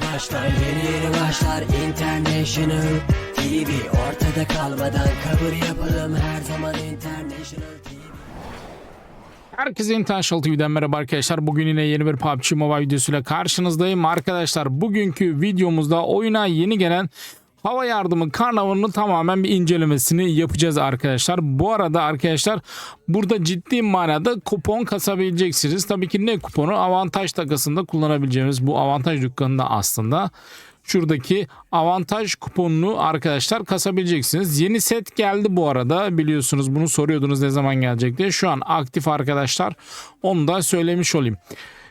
başlar Yeni yeni başlar International TV Ortada kalmadan kabul yapalım Her zaman International TV Herkese International TV'den merhaba arkadaşlar. Bugün yine yeni bir PUBG Mobile videosuyla karşınızdayım. Arkadaşlar bugünkü videomuzda oyuna yeni gelen hava yardımı karnavalının tamamen bir incelemesini yapacağız arkadaşlar. Bu arada arkadaşlar burada ciddi manada kupon kasabileceksiniz. Tabii ki ne kuponu? Avantaj takasında kullanabileceğimiz bu avantaj dükkanında aslında şuradaki avantaj kuponunu arkadaşlar kasabileceksiniz. Yeni set geldi bu arada biliyorsunuz bunu soruyordunuz ne zaman gelecek diye. Şu an aktif arkadaşlar onu da söylemiş olayım.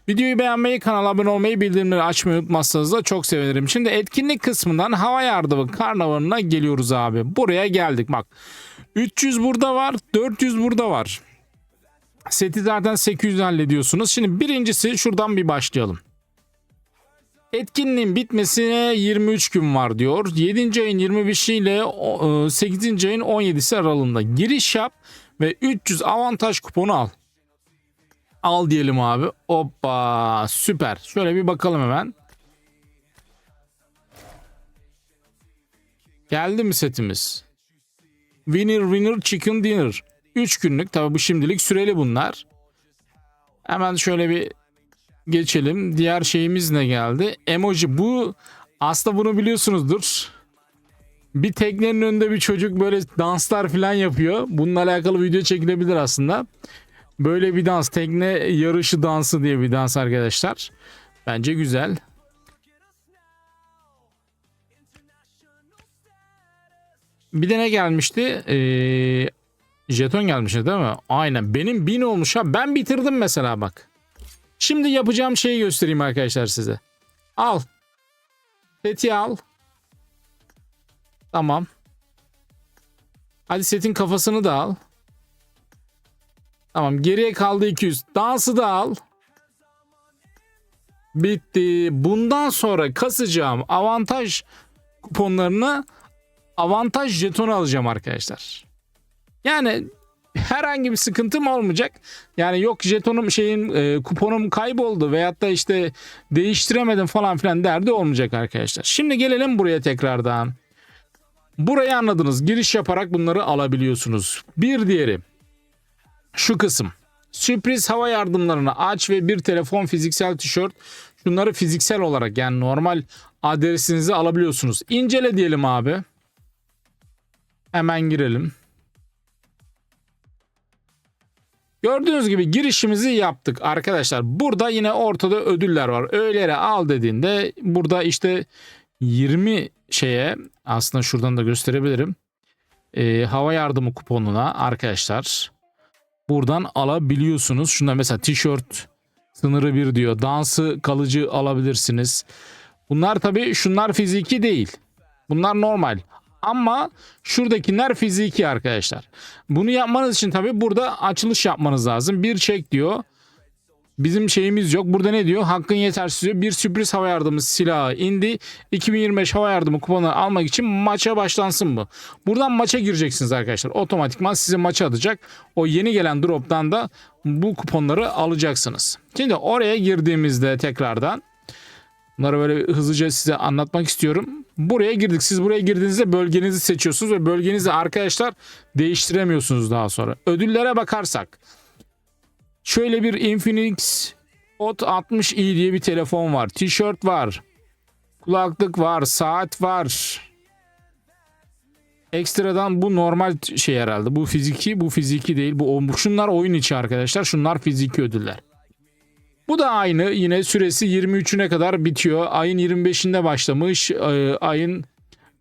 Videoyu beğenmeyi, kanala abone olmayı, bildirimleri açmayı unutmazsanız da çok sevinirim. Şimdi etkinlik kısmından hava yardımı karnavalına geliyoruz abi. Buraya geldik bak. 300 burada var, 400 burada var. Seti zaten 800 hallediyorsunuz. Şimdi birincisi şuradan bir başlayalım. Etkinliğin bitmesine 23 gün var diyor. 7. ayın 25'i ile o- e, 8. ayın 17'si aralığında giriş yap ve 300 avantaj kuponu al. Al diyelim abi. Hoppa süper. Şöyle bir bakalım hemen. Geldi mi setimiz? Winner Winner Chicken Dinner. 3 günlük tabi bu şimdilik süreli bunlar. Hemen şöyle bir geçelim. Diğer şeyimiz ne geldi? Emoji bu aslında bunu biliyorsunuzdur. Bir teknenin önünde bir çocuk böyle danslar falan yapıyor. Bununla alakalı video çekilebilir aslında. Böyle bir dans tekne yarışı dansı diye bir dans arkadaşlar. Bence güzel. Bir de ne gelmişti? Ee, jeton gelmişti değil mi? Aynen. Benim bin olmuş ha. Ben bitirdim mesela bak. Şimdi yapacağım şeyi göstereyim arkadaşlar size. Al. Seti al. Tamam. Hadi setin kafasını da al. Tamam geriye kaldı 200. Dansı da al. Bitti. Bundan sonra kasacağım avantaj kuponlarını avantaj jetonu alacağım arkadaşlar. Yani herhangi bir sıkıntım olmayacak. Yani yok jetonum şeyin e, kuponum kayboldu veyahut da işte değiştiremedim falan filan derdi olmayacak arkadaşlar. Şimdi gelelim buraya tekrardan. Burayı anladınız. Giriş yaparak bunları alabiliyorsunuz. Bir diğeri şu kısım. Sürpriz hava yardımlarını aç ve bir telefon fiziksel tişört. Şunları fiziksel olarak yani normal adresinizi alabiliyorsunuz. İncele diyelim abi. Hemen girelim. Gördüğünüz gibi girişimizi yaptık arkadaşlar. Burada yine ortada ödüller var. Öğlere al dediğinde burada işte 20 şeye aslında şuradan da gösterebilirim. Ee, hava yardımı kuponuna arkadaşlar buradan alabiliyorsunuz. Şunda mesela tişört sınırı bir diyor. Dansı kalıcı alabilirsiniz. Bunlar tabii şunlar fiziki değil. Bunlar normal. Ama şuradakiler fiziki arkadaşlar. Bunu yapmanız için tabii burada açılış yapmanız lazım. Bir çek diyor. Bizim şeyimiz yok. Burada ne diyor? Hakkın yetersiz diyor. Bir sürpriz hava yardımı silahı indi. 2025 hava yardımı kuponu almak için maça başlansın mı? Buradan maça gireceksiniz arkadaşlar. Otomatikman size maça atacak. O yeni gelen drop'tan da bu kuponları alacaksınız. Şimdi oraya girdiğimizde tekrardan Bunları böyle hızlıca size anlatmak istiyorum. Buraya girdik. Siz buraya girdiğinizde bölgenizi seçiyorsunuz ve bölgenizi arkadaşlar değiştiremiyorsunuz daha sonra. Ödüllere bakarsak şöyle bir Infinix Hot 60i diye bir telefon var. Tişört var. Kulaklık var. Saat var. Ekstradan bu normal şey herhalde. Bu fiziki, bu fiziki değil. Bu şunlar oyun içi arkadaşlar. Şunlar fiziki ödüller. Bu da aynı. Yine süresi 23'üne kadar bitiyor. Ayın 25'inde başlamış. e, Ayın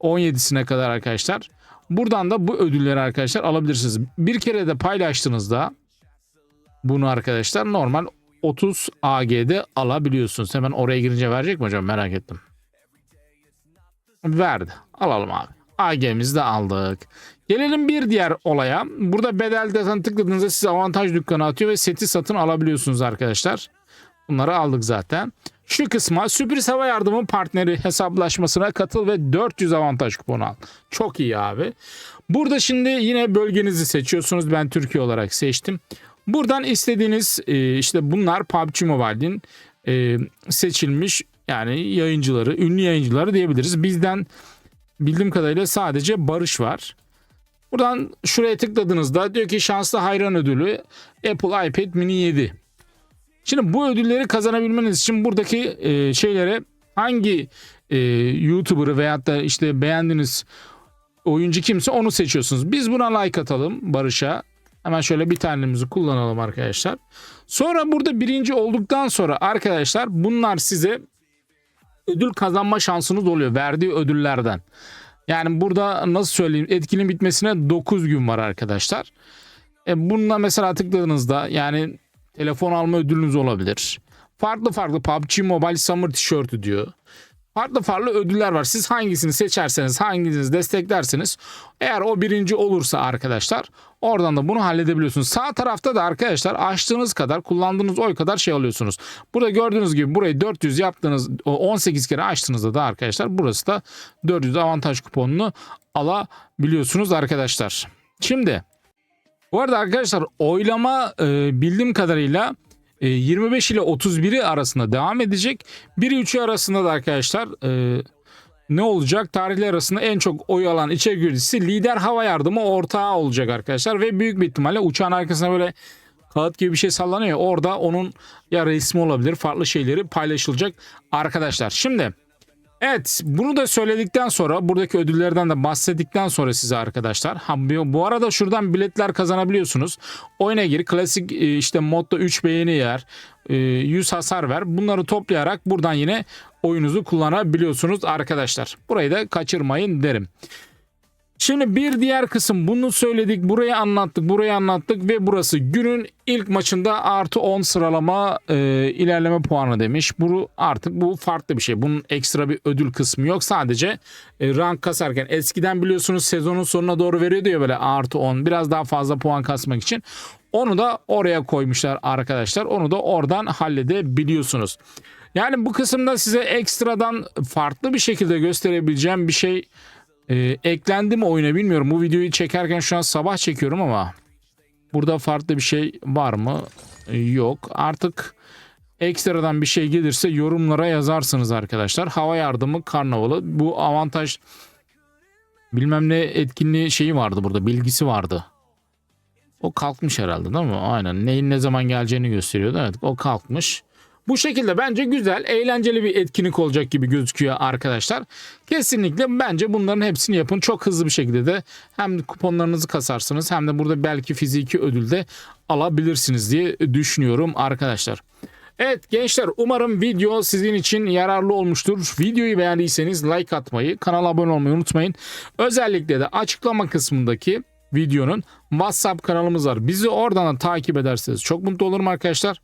17'sine kadar arkadaşlar. Buradan da bu ödülleri arkadaşlar alabilirsiniz. Bir kere de paylaştığınızda bunu arkadaşlar normal 30 AG'de alabiliyorsunuz. Hemen oraya girince verecek mi hocam merak ettim. Verdi. Alalım abi. AG'mizi de aldık. Gelelim bir diğer olaya. Burada bedel zaten tıkladığınızda size avantaj dükkanı atıyor ve seti satın alabiliyorsunuz arkadaşlar. Bunları aldık zaten. Şu kısma sürpriz hava yardımı partneri hesaplaşmasına katıl ve 400 avantaj kuponu al. Çok iyi abi. Burada şimdi yine bölgenizi seçiyorsunuz. Ben Türkiye olarak seçtim. Buradan istediğiniz e, işte bunlar PUBG Mobile'in e, seçilmiş Yani yayıncıları, ünlü yayıncıları diyebiliriz. Bizden bildiğim kadarıyla sadece Barış var. Buradan şuraya tıkladığınızda diyor ki şanslı hayran ödülü Apple iPad mini 7. Şimdi bu ödülleri kazanabilmeniz için buradaki e, şeylere hangi e, YouTuber'ı veyahut da işte beğendiğiniz oyuncu kimse onu seçiyorsunuz. Biz buna like atalım Barış'a. Hemen şöyle bir tanemizi kullanalım arkadaşlar. Sonra burada birinci olduktan sonra arkadaşlar bunlar size ödül kazanma şansınız oluyor verdiği ödüllerden. Yani burada nasıl söyleyeyim etkinin bitmesine 9 gün var arkadaşlar. E bununla mesela tıkladığınızda yani telefon alma ödülünüz olabilir. Farklı farklı PUBG Mobile Summer tişörtü diyor. Farklı farklı ödüller var. Siz hangisini seçerseniz, hangisini desteklerseniz eğer o birinci olursa arkadaşlar oradan da bunu halledebiliyorsunuz. Sağ tarafta da arkadaşlar açtığınız kadar kullandığınız oy kadar şey alıyorsunuz. Burada gördüğünüz gibi burayı 400 yaptığınız o 18 kere açtığınızda da arkadaşlar burası da 400 avantaj kuponunu alabiliyorsunuz arkadaşlar. Şimdi bu arada arkadaşlar oylama e, bildiğim kadarıyla 25 ile 31'i arasında devam edecek. 1'i 3'ü arasında da arkadaşlar e, ne olacak? Tarihler arasında en çok oy alan üreticisi lider hava yardımı ortağı olacak arkadaşlar. Ve büyük bir ihtimalle uçağın arkasına böyle kağıt gibi bir şey sallanıyor. Orada onun ya resmi olabilir farklı şeyleri paylaşılacak arkadaşlar. Şimdi Evet bunu da söyledikten sonra buradaki ödüllerden de bahsettikten sonra size arkadaşlar. Ha, bu arada şuradan biletler kazanabiliyorsunuz. Oyuna gir klasik e, işte modda 3 beğeni yer. e, 100 hasar ver. Bunları toplayarak buradan yine oyunuzu kullanabiliyorsunuz arkadaşlar. Burayı da kaçırmayın derim. Şimdi bir diğer kısım bunu söyledik, burayı anlattık, burayı anlattık ve burası günün ilk maçında artı 10 sıralama e, ilerleme puanı demiş. Bu artık bu farklı bir şey. Bunun ekstra bir ödül kısmı yok. Sadece e, rank kasarken eskiden biliyorsunuz sezonun sonuna doğru veriyordu ya böyle artı 10 biraz daha fazla puan kasmak için. Onu da oraya koymuşlar arkadaşlar. Onu da oradan halledebiliyorsunuz. Yani bu kısımda size ekstradan farklı bir şekilde gösterebileceğim bir şey e, eklendi mi oyuna bilmiyorum. Bu videoyu çekerken şu an sabah çekiyorum ama burada farklı bir şey var mı? E, yok. Artık ekstradan bir şey gelirse yorumlara yazarsınız arkadaşlar. Hava yardımı karnavalı. Bu avantaj bilmem ne etkinliği şeyi vardı burada. Bilgisi vardı. O kalkmış herhalde değil mi? Aynen. Neyin ne zaman geleceğini gösteriyordu. Evet o kalkmış. Bu şekilde bence güzel, eğlenceli bir etkinlik olacak gibi gözüküyor arkadaşlar. Kesinlikle bence bunların hepsini yapın. Çok hızlı bir şekilde de hem kuponlarınızı kasarsınız hem de burada belki fiziki ödül de alabilirsiniz diye düşünüyorum arkadaşlar. Evet gençler umarım video sizin için yararlı olmuştur. Videoyu beğendiyseniz like atmayı, kanala abone olmayı unutmayın. Özellikle de açıklama kısmındaki videonun WhatsApp kanalımız var. Bizi oradan da takip ederseniz çok mutlu olurum arkadaşlar.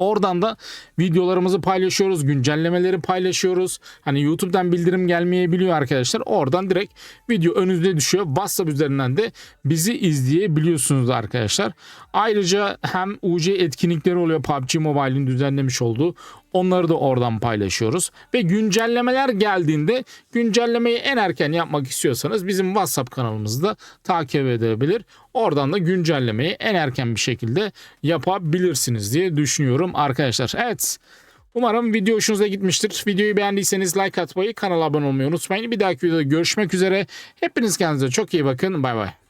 Oradan da videolarımızı paylaşıyoruz, güncellemeleri paylaşıyoruz. Hani YouTube'dan bildirim gelmeyebiliyor arkadaşlar. Oradan direkt video önünüze düşüyor. WhatsApp üzerinden de bizi izleyebiliyorsunuz arkadaşlar. Ayrıca hem UC etkinlikleri oluyor PUBG Mobile'in düzenlemiş olduğu. Onları da oradan paylaşıyoruz. Ve güncellemeler geldiğinde güncellemeyi en erken yapmak istiyorsanız bizim WhatsApp kanalımızda takip edebilir. Oradan da güncellemeyi en erken bir şekilde yapabilirsiniz diye düşünüyorum arkadaşlar. Evet. Umarım video hoşunuza gitmiştir. Videoyu beğendiyseniz like atmayı, kanala abone olmayı unutmayın. Bir dahaki videoda görüşmek üzere. Hepiniz kendinize çok iyi bakın. Bay bay.